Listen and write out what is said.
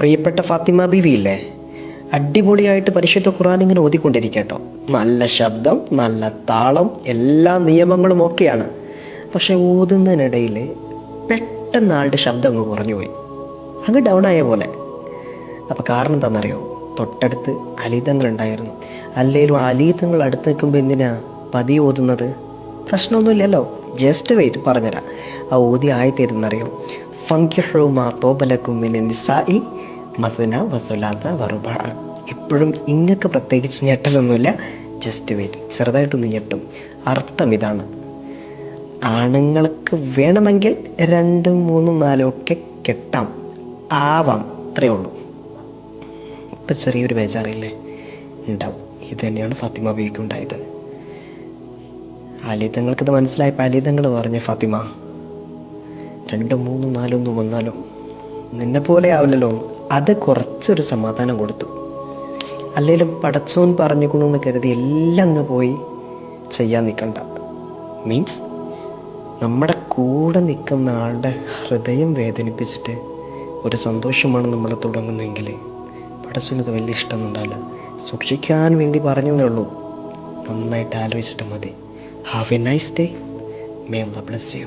പ്രിയപ്പെട്ട ഫാത്തിമ ബിവി ഇല്ലേ അടിപൊളിയായിട്ട് പരിശുദ്ധ ഖുർആൻ ഇങ്ങനെ ഓതിക്കൊണ്ടിരിക്കട്ടോ നല്ല ശബ്ദം നല്ല താളം എല്ലാ നിയമങ്ങളും ഒക്കെയാണ്. പക്ഷെ ഓതുന്നതിനിടയിൽ പെട്ടെന്ന് ആളുടെ ശബ്ദം അങ്ങ് കുറഞ്ഞു പോയി. അങ്ങ് ഡൗൺ ആയ പോലെ. അപ്പോൾ കാരണം എന്താണെന്നറിയോ? തൊട്ടടുത്ത് അലീതങ്ങൾ ഉണ്ടായിരുന്നു അല്ലെങ്കിലും അലീതങ്ങൾ അടുത്ത് നിൽക്കുമ്പോൾ എന്തിനാ പതി ഓതുന്നത്? പ്രശ്നമൊന്നുമില്ലല്ലോ. ജസ്റ്റ് വെയിറ്റ് പറഞ്ഞുതരാം. ആ ഓതി ആയിത്തീരുന്നറിയോ? ഫങ്കിഹു മാ തോബലക്കും മിന നിസായി മസന വസുലാത്ത വറുബ. ഇപ്പോഴും ഇങ്ങക്ക് പ്രത്യേകിച്ച് ഞെട്ടലൊന്നുമില്ല. ജസ്റ്റ് വെയിറ്റ് ചെറുതായിട്ടൊന്ന് ഞെട്ടും. അർത്ഥം ഇതാണ് ആണുങ്ങൾക്ക് വേണമെങ്കിൽ രണ്ടും മൂന്നും നാലും ഒക്കെ കെട്ടാം. ആവാം. അത്രയേ ഉള്ളൂ. ഇപ്പം ചെറിയൊരു ബേജാറില്ലേ? ഉണ്ടാവും. ഇത് തന്നെയാണ് ഫാത്തിമ ബീവിക്ക് ഉണ്ടായത് മനസ്സിലായപ്പോൾ അലിതങ്ങൾ പറഞ്ഞു ഫാത്തിമ രണ്ടും മൂന്നും നാലൊന്നും വന്നാലോ? നിന്നെ പോലെ ആവില്ലല്ലോ. അത് കുറച്ചൊരു സമാധാനം കൊടുത്തു. അല്ലെങ്കിലും പടച്ചോൻ പറഞ്ഞുകൊണ്ടെന്ന് കരുതി എല്ലാം അങ്ങ് പോയി ചെയ്യാൻ നിൽക്കണ്ട. മീൻസ് നമ്മുടെ കൂടെ നിൽക്കുന്ന ആളുടെ ഹൃദയം വേദനിപ്പിച്ചിട്ട് ഒരു സന്തോഷമാണ് നമ്മൾ തുടങ്ങുന്നതെങ്കിൽ പടച്ചോനത് വലിയ ഇഷ്ടമൊന്നും ഉണ്ടാവില്ല. സൂക്ഷിക്കാൻ വേണ്ടി പറഞ്ഞതേ ഉള്ളൂ. നന്നായിട്ട് ആലോചിച്ചിട്ട് മതി. Have a nice day may bless you